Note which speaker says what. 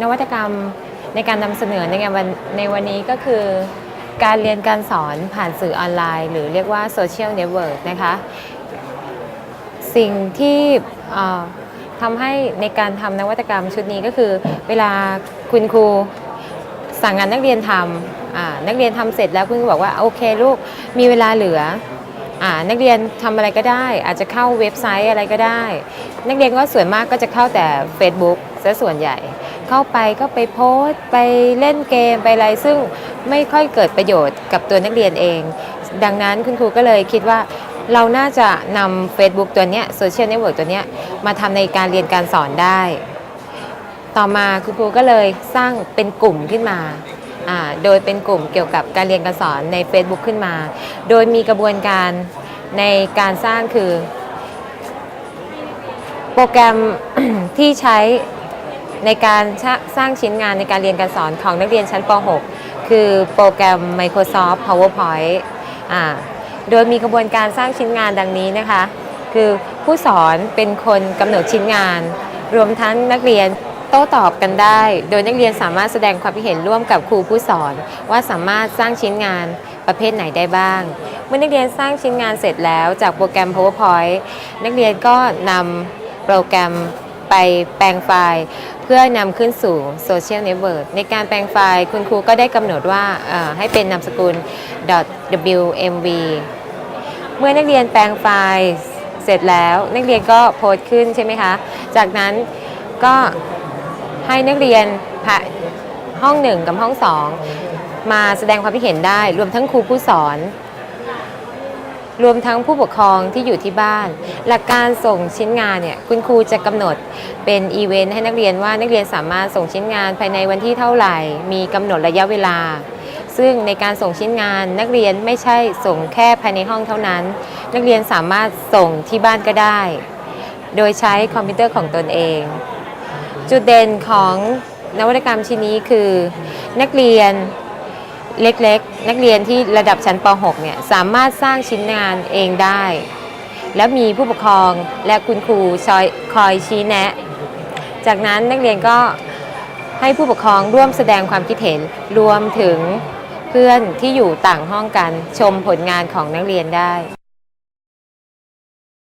Speaker 1: นวัตกรรมในการนำเสนอในงานวันในวันนี้ก็คือ การเรียนการสอนผ่านสื่อออนไลน์ หรือเรียกว่าโซเชียลเน็ตเวิร์กนะคะ สิ่งที่ทำให้ในการทำนวัตกรรมชุดนี้ก็คือ เวลาคุณครูสั่งงานนักเรียนทำนักเรียนทำเสร็จแล้วคุณครูบอกว่าโอเคลูกมีเวลาเหลืออนักเรียนทำอะไรก็ได้ อาจจะเข้าเว็บไซต์อะไรก็ได้ นักเรียนก็ส่วนมากก็จะเข้าแต่ Facebook ซะส่วนใหญ่ เข้าไปก็ไปโพสต์ไปเล่นเกมไปอะไรซึ่งไม่ค่อยเกิดประโยชน์กับตัวนักเรียนเอง ดังนั้นคุณครูก็เลยคิดว่าเราน่าจะนำ Facebook ตัวนี้โซเชียลเน็ตเวิร์กตัวนี้มาทำในการเรียนการสอนได้ ต่อมาคุณครูก็เลยสร้างเป็นกลุ่มขึ้นมาอ่าโดยเป็นกลุ่มเกี่ยวกับการเรียนการสอนใน Facebook ขึ้นมา โดยมีกระบวนการในการสร้างคือ โปรแกรมที่ใช้ ในการสร้างชิ้นงานในการเรียนการสอนของนักเรียนชั้นป .6 คือโปรแกรม Microsoft PowerPoint โดยมีกระบวนการสร้างชิ้นงานดังนี้นะคะ คือผู้สอนเป็นคนกำหนดชิ้นงาน รวมทั้งนักเรียนโต้ตอบกันได้ โดยนักเรียนสามารถแสดงความคิดเห็นร่วมกับครูผู้สอน ว่าสามารถสร้างชิ้นงานประเภทไหนได้บ้าง เมื่อนักเรียนสร้างชิ้นงานเสร็จแล้วจากโปรแกรม PowerPoint นักเรียนก็นำโปรแกรมไปแปลงไฟล์ เพื่อนำขึ้นสู่โซเชียลเน็ตเวิร์กในการแปลงไฟล์คุณครูก็ได้กำหนดว่าให้เป็นนามสกุล .wmv เมื่อนักเรียนแปลงไฟล์เสร็จแล้วนักเรียนก็โพสต์ขึ้นใช่ไหมคะ จากนั้นก็ให้นักเรียนห้องหนึ่งกับห้องสองมาแสดงความคิดเห็นได้รวมทั้งครูผู้สอน รวมทั้งผู้ปกครองที่อยู่ที่บ้าน หลักการส่งชิ้นงานเนี่ยคุณครูจะกำหนดเป็นอีเวนต์ให้นักเรียนว่านักเรียนสามารถส่งชิ้นงานภายในวันที่เท่าไหร่ มีกำหนดระยะเวลา ซึ่งในการส่งชิ้นงานนักเรียนไม่ใช่ส่งแค่ภายในห้องเท่านั้น นักเรียนสามารถส่งที่บ้านก็ได้ โดยใช้คอมพิวเตอร์ของตนเอง จุดเด่นของนวัตกรรมชิ้นนี้คือ นักเรียน เล็กๆ นักเรียนที่ระดับชั้นป .6 เนี่ยสามารถสร้างชิ้นงานเองได้ แล้วมีผู้ปกครองและคุณครูชอยคอยชี้แนะ จากนั้นนักเรียนก็ให้ผู้ปกครองร่วมแสดงความคิดเห็นรวมถึงเพื่อนที่อยู่ต่างห้องกันชมผลงานของนักเรียนได้